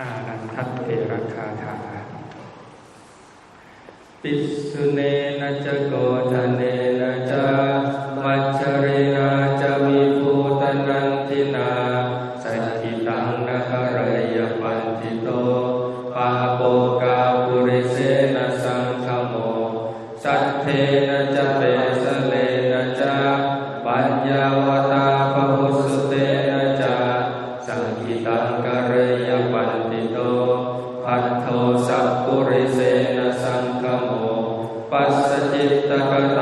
อานันทัตเถระคาถาปิสุเนนะจโกจเนนะจา พัทโทสัพปุริเสนสังฆโมปัสสจิตตกต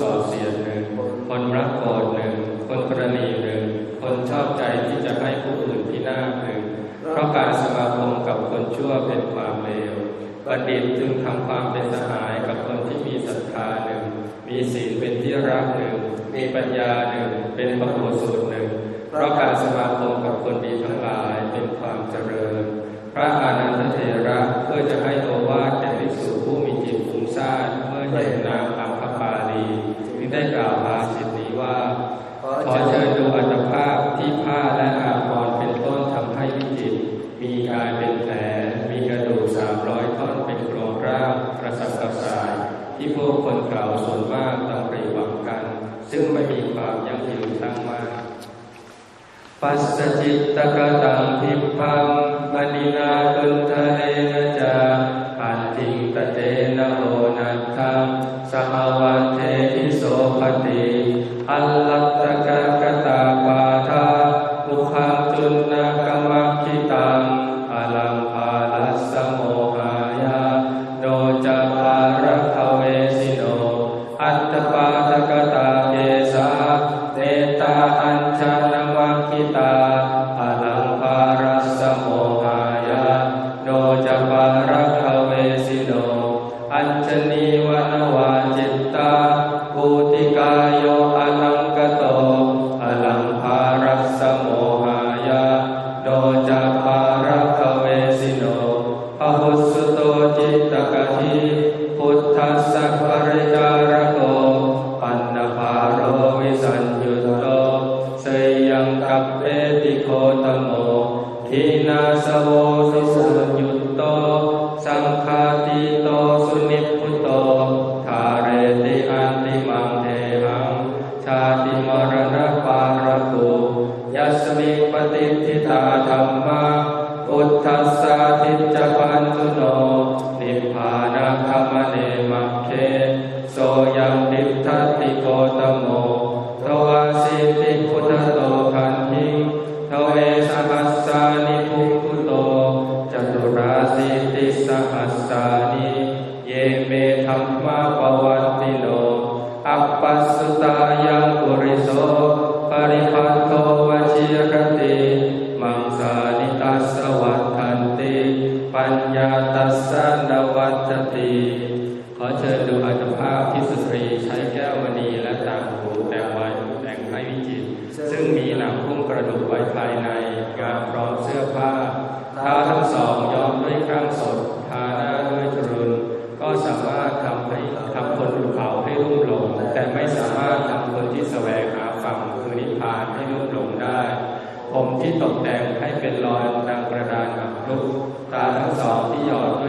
ส่อเสียดหนึ่ง คนรักโกรธหนึ่ง คนกระณีหนึ่ง คนชอบใจที่จะให้ผู้อื่นพินาศหนึ่ง เพราะการสมาคมกับคนชั่วเป็นความเลวบัณฑิตจึงทำความเป็นสหายกับคนที่มีศรัทธาหนึ่ง มีศีลเป็นที่รักหนึ่ง มีปัญญาหนึ่ง เป็นพระโอษฐ์หนึ่ง เพราะการสมาคมกับคนดีทั้งหลายเป็นความเจริญ พระอานันทเถระเพื่อจะให้โอวาทแก่ภิกษุผู้มีจิตฟุ้งซ่านเมื่อเห็นนามอัมพปาลีจึงได้กล่าวภาษิตนี้ว่า ขอเชิญดูอัตภาพที่ผ้าและอาภรณ์เป็นต้นทำให้วิจิตรมีกายเป็นแผล มีกระดูกสามร้อยท่อนเป็นโครงร่างกระสับกระส่าย ที่พวกคนเก่า ส่วนมากตำริหวังกัน ซึ่งไม่มีความยั่งยืนตั้งมากปัสสจิตตกตังพิพังมณีนาตุนทะเลนะจาอันติงตะเตนะโหนัตถังสหวันเทหิโสภติอัลลัตตกะกตาปาทามุขังจุน จะปารักขเวสิโนพหุสุ สะ วัตติขอเชิญดูอัตภาพที่สตรีใช้แก้วมณีและต่างหูแต่งไว้แต่งให้วิจิตรซึ่งมีหนังหุ้มกระดูกไว้ภายในงามพร้อมเสื้อผ้าท้าทั้งสองย้อมด้วยครื่องสดทาหน้าด้วยจรุนก็สามารถทำให้ทำคนถูกเผาให้รุ่มหลง แต่ไม่สามารถทำคนที่แสวงหาฝั่งคือนิพพานให้รุ่มหลงได้ ผมที่ตกแต่งให้เป็นรอยดังกระดานอับลุกตาทั้งสองที่หยอด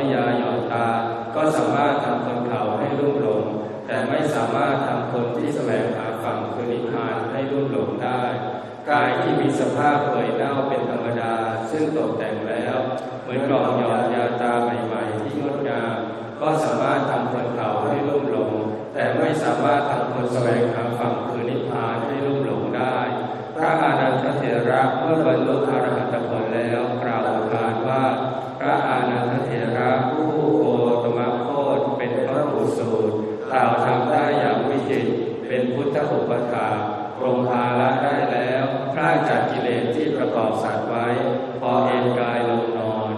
สามารถทำคนเขาให้รุ่มหลง แต่ไม่สามารถทำคนที่แสวงหาฝั่งคือนิพพานให้รุ่มหลงได้กายที่มีสภาพเปื่อยเน่าเป็นธรรมดา ซึ่งตกแต่งแล้ว เหมือนกล่องหยอดยาตาใหม่ๆที่งดงามก็สามารถทำคนเขาให้รุ่มหลง แต่ไม่สามารถทำคนแสวงหาฝั่งคือนิพพานให้รุ่มหลงได้ พระอานันทเถระเมื่อบรรลุอรหัต ทธอุปถาปรงภาละได้แล้วพระจากกิเลสที่ประกอบสัตว์ไว้ พอเอนกายลงนอน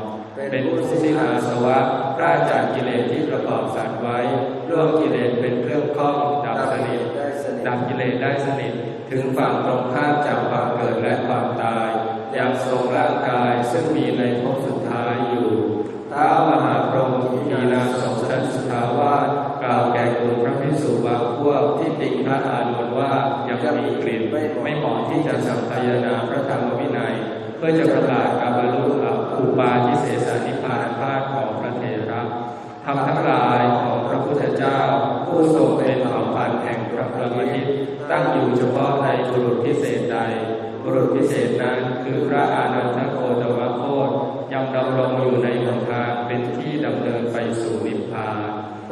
เป็นผู้สิ้นอาสวะกล้าจากกิเลสที่ประกอบสัตว์ไว้ล่วงกิเลสเป็นเครื่องข้องดับสนิทดับกิเลสได้สนิทถึงฝั่งตรงข้ามจากความเกิดและความตาย อย่างทรงร่างกายซึ่งมีในภพสุดท้ายอยู่ท้าวมหาพรหมมีนามสมชันสุทาวา ภิกษุบางพวกที่ติงพระอานนท์ว่ายังมีกลิ่นไม่เหมาะที่จะสัมพายนาพระธรรมวินัย เพื่อจะประกาศการบรรลุอุปาทิเสสนิพพานภาคของพระเถระทำทั้งหลายของพระพุทธเจ้า ผู้ทรงเป็นเผ่าพันธุ์แห่งพระพรหมทิตตั้งอยู่เฉพาะในบุรุษพิเศษใดบุรุษพิเศษนั้นคือพระอานันทโกตมโคตยังดำรงอยู่ในหนทางเป็นที่ดำเนินไปสู่นิ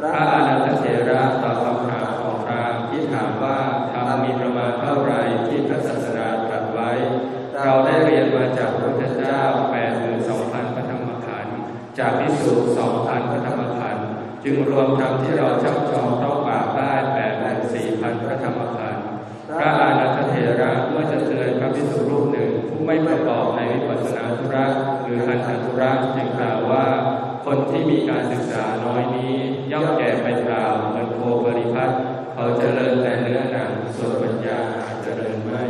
พระอานันทเถระตอบคำถามของพราหมณ์ที่ถามว่าธรรมมีประมาณเท่าไหรที่พระศาสดาตรัสไว้ เราได้เรียนมาจากพระพุทธเจ้าแปดหมื่นสองพันพระธรรมขันธ์จากพิสูจสองพันพระธรรมขันธ์จึงรวมธรรมที่เราช่ำชองต้องบากได้แปดหมื่นสี่พันพระธรรมขันธ์พระอานันทเถระเมื่อจะเตือนพระพิสุรูปหนึ่ง ผู้ไม่ประกอบในวิปัสสนาธุระหรืออันธธุระจึงกล่าวว่า คนที่มีการศึกษาน้อยนี้ย่อมแก่ไปเปล่าเหมือนโคบริพัตรเขาเจริญแต่เนื้อหนังส่วนปัญญาเจริญไม่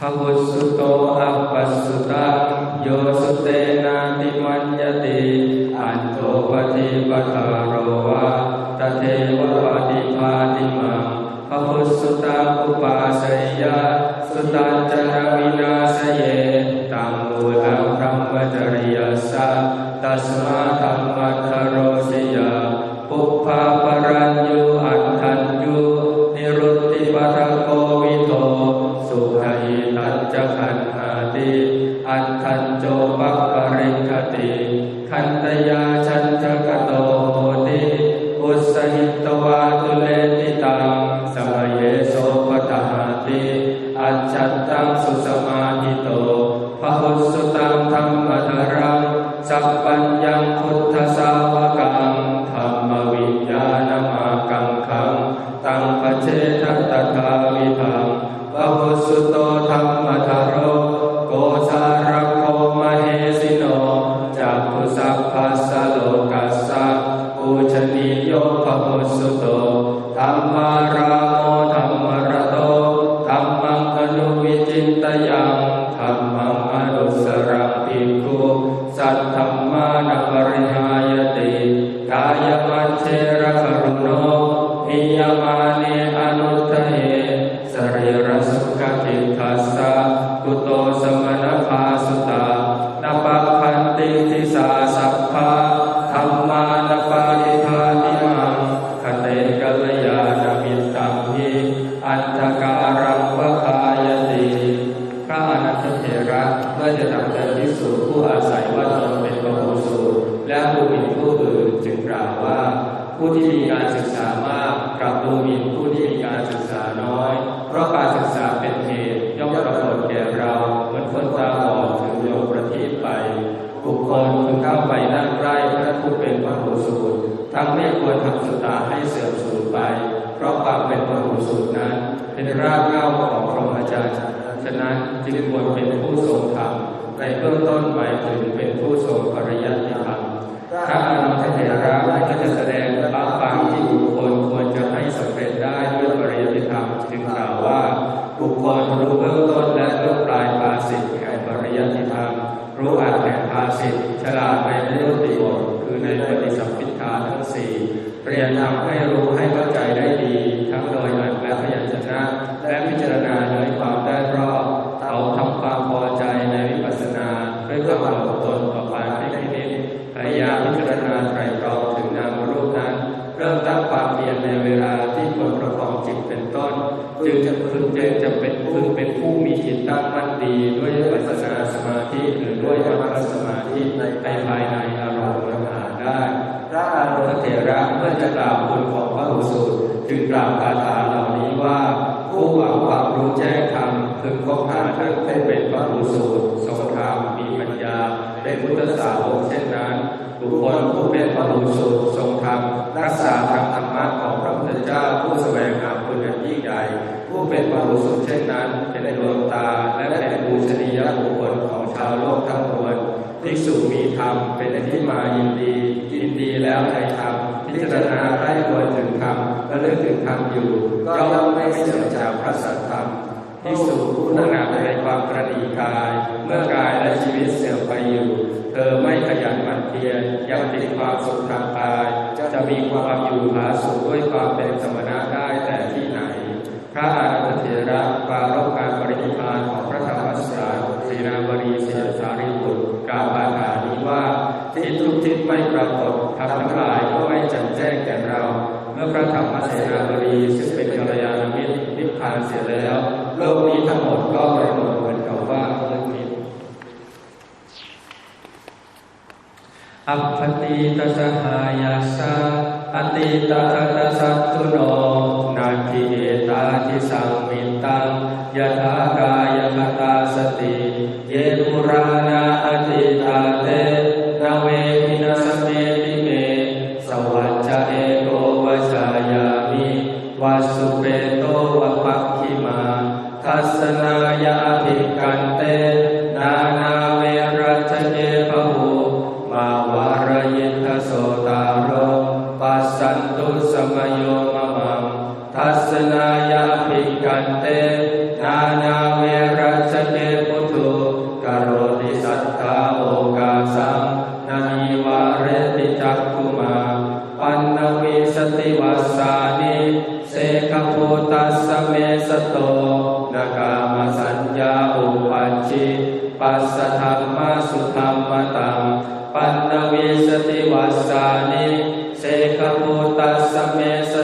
พระพุสุโตอัปปัสสุตังโยสุเตนาติมัญญติอันโทปฏิปทาโรวะตเทวปฏิภาติมังพระพุสุตังอุปาสยยะสุตัญจนวินาสเยตังมูลังธรรมจริยสัสตัสมาธรรมัทโรสิยาปุพพาปรัญญู ริคติขันตยาชันจกโตโหติอุสหิตวาตุเลติตังสมเยโสปตหาติอัจฉัตตังสุสมาหิโตพหุสุตังธรรมธรังสัพปัญ ไม่ควรทำสตาให้เสื่อมสูญไป เพราะความเป็นพระหูสูตนั้น เป็นรากเหง้าของพรหมจรรย์ฉะนั้นจึงควรเป็นผู้ทรงธรรมในเบื้องต้นหมายถึงเป็นผู้ทรงปริยัติธรรมพระอนุทเถระก็จะแสดงบางฟังที่ และพิจารณาโดยความได้รอบเขาทำความพอใจในวิปัสสนาด้วยความอดทนต่อการที่พินิจพยายามพิจารณาไตรตรองถึงนามรูปนั้น เริ่มตั้งความเพียรในเวลาที่ควรประคองจิตเป็นต้น จึงจะพึงจึงจะเป็นพึงเป็นผู้มีจิตตั้งมั่นดี ด้วยวิปัสสนาสมาธิหรือด้วยมรรคสมาธิในภาย ท่านผู้เป็นพระหูสูตรทรงธรรมมีปัญญาเป็นพุทธสาวกเช่นนั้นบุคคลผู้เป็นพระหูสูตรทรงธรรมรักษาธรรมธรรมะของพระพุทธเจ้าผู้แสวงหาคุณอันยิ่งใหญ่ผู้เป็นพระหูสูตรเช่นนั้นเป็นดวงตาและเป็นบูชนียบุคคลของชาวโลกทั้งมวลทภิกษุมีธรรมเป็นที่มายินดียินดีแล้วในธรรมพิจารณาได้ควรถึงธรรมและเลึกถึงธรรมอยู่ ก็ย่อมไม่เสื่อมจากพระสัทธรรม ภิกษุผู้นักในความกระดีกาย เมื่อกายและชีวิตเสื่อมไปอยู่ เธอไม่ขยันหมั่นเพียรยังติดความสุขทางกายจะมีความอยู่ผาสุขด้วยความเป็นสมณะได้แต่ที่ไหน พระอานนทเถระปารบการปรินิพานของพระธรรมสารสีนาวรีเสสารีบุตรกล่าวบาถานี้ว่าทิศทุกทิศไม่ปรากฏทำทั้งหลายก็ไม่แจ่มแจ้งแก่เรา เมื่อพระธรรมเสนาบดีซึ่งเป็นกัลยาณมิตรนิพพานเสียแล้ว โลกนี้ทั้งหมดก็ประเมินเหมือนกับว่าเมื่อกี้อัปปติตสหายาสาอติตาตสัตตุโนนาทิเอตาทิสังมิตังยถากายคตาสติ เยปุรานาอติตาเต สนายาภิกันเต นานาเวรัจเจพหูมาวารยิทโสตาโรปัสสันตุสมโย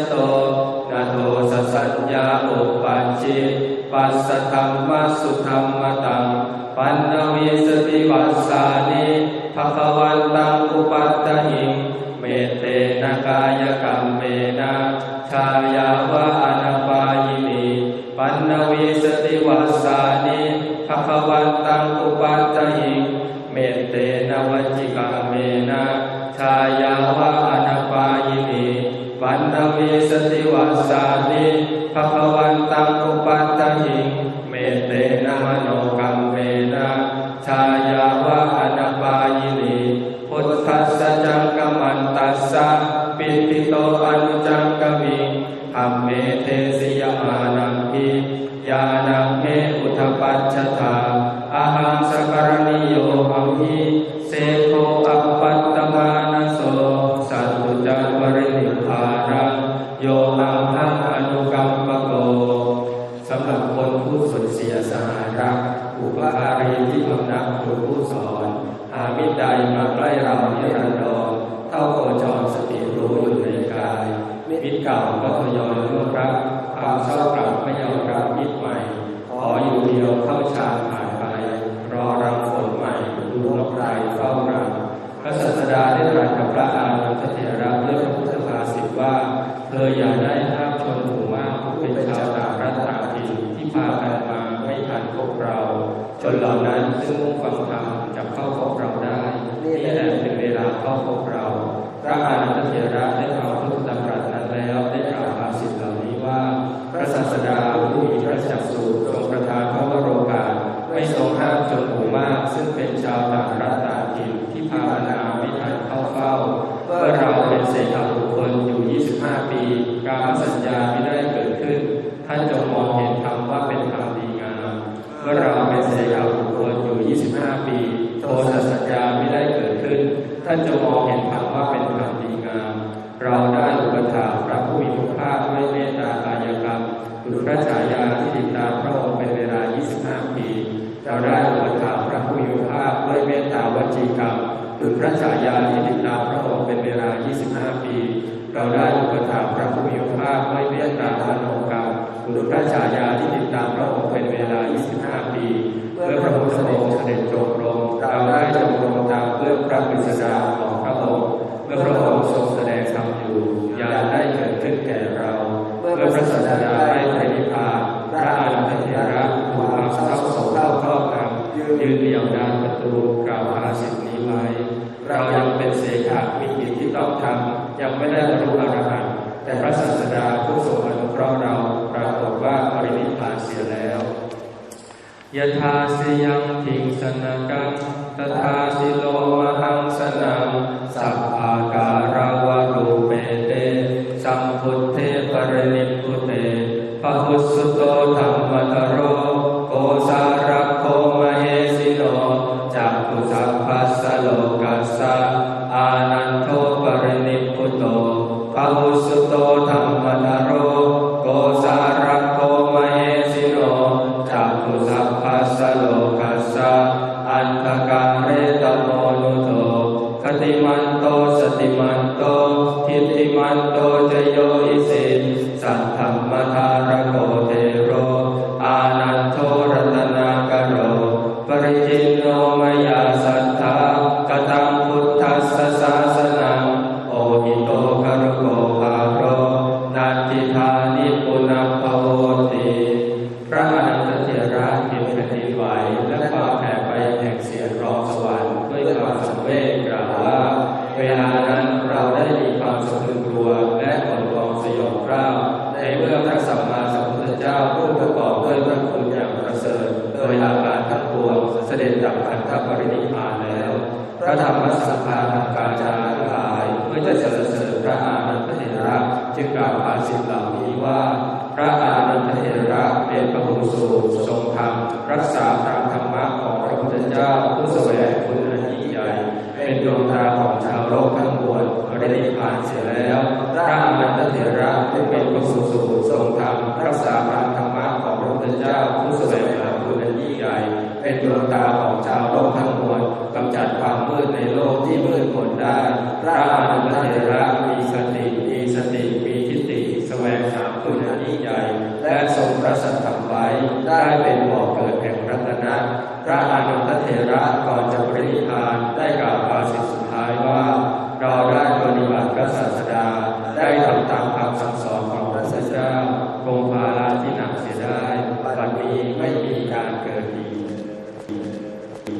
โตนาโทสสัญญาอุปัชชิปัสสะธรรมสุธรรมตังปันนวิสติวัสสานิภะคะวันตังอุปัตตหิงเมเตนะกายกรรมเมนะชายาวะอนาปายินีปันนวิสติวัสสานิภะคะวันตังอุปัตตหิงเมเตนะวจิกรรมเมนะชายาวะอนาปายินี ปันนวิสติวัสสานิภควันตังอุปัตติเมเต ยสหายรักอุปการีที่พำนักครูผู้สอนหามิตรใดมาใกล้เรานิรันดรเท่าโคจรสติรู้อยู่ในกายมิตรเก่าก็ทยอยล่วงรับความเศร้ากลับไม่ยอมรับมิตรใหม่ ขออยู่เดียวเข้าฌานผ่านไปรอรับฝนใหม่ดูนกไรเฝ้ารังพระศาสดาได้ตรัสกับพระอานนทเถระด้วยพระพุทธภาษิตว่าเธออย่าได้ห้ามชนหมู่มากผู้เป็นชาวต่างรัฐต่างถิ่นที่พากันมาไม่ทันพวกเรา จ นเหล่านั้นซึ่งมุ่งฟังธรรมจะเข้าพบเราได้นี่แหละเป็นเวลาเข้าพบเรา พระอานนทเถระได้ฟังพระพุทธธรรมนั้นแล้วได้กล่าวภาษิตเหล่านี้ว่า พระศาสดาผู้มีพระจักษุทรงประทานพระวโรกาสไม่ทรงห้ามชนหมู่มาก ซึ่งเป็นชาวต่างรัฐต่างถิ่นที่พานาไม่ทันเข้าเฝ้า เมื่อเราเป็นเศรษฐบุคคลอยู่ 25 ปี การสัญญาไม่ได้เกิดขึ้น ท่านจงมองเห็นธรรมว่าเป็นธรรมดีงาม เมื่อเราเป็นเศรษฐบุคคลอยู่ 25 ปี โทสสัญญาไม่ได้เกิดขึ้น ท่านจงมองเห็นธรรมว่าเป็นธรรมดีงาม เราได้อุปถัมภ์พระผู้มีพระภาคด้วยเมตตากายกรรมดุจพระฉายาที่ติดตามพระองค์เป็นเวลา 25 ปี เราได้อุปถัมภ์พระผู้มีพระภาคด้วยเมตตาวจีกรรมดุจพระฉายาที่ติดตามพระองค์เป็นเวลา 25 ปี เราได้อุปถัมภ์พระผู้มีพระภาคด้วยเมตตามโนองกรรมดุจพระฉายาที่ติดตามพระองค์เป็นเวลา 25 ปีเมื่อพระองค์เสด็จจงกรม เราได้จงรมตามเพื่อพระกฤษฎาของพระองค์ ยะทาะห์เราสิยังทิงสนกังตถาสิโลมหังสนังสัพพาการาวารูเปเต สัมพุทเทปรินิพพุเตปะหุสุโตธรรมตโรโกสา ผู้ประกอบด้วยพระคุณอย่างประเสริฐโดยอาการทั้งปวงเสด็จดับขันธปรินิพานแล้ว พระธรรมสัพพาทางการจาทั้งหลายเพื่อจะสรรเสริญพระอานันตเถระจึงกล่าวภาษิตเหล่านี้ว่า พระอานันตเถระเป็นพระหูสูตรทรงธรรมรักษาตามธรรมะของพระพุทธเจ้าผู้แสวงคุณอันยิ่งใหญ่เป็นดวงตาของชาวโลกทั้งมวลปรินิพพานเสียแล้วพระอานันตเถระผู้เป็นพระหูสูตรทรงธรรมรักษาตาม ธรรมะของพระเจ้าผู้แสวงหาคุณอันยิ่งใหญ่เป็นดวงตาของชาวโลกทั้งมวลกำจัดความมืดในโลกที่มืดมนได้ พระอนุทเถระมีสติมีสติ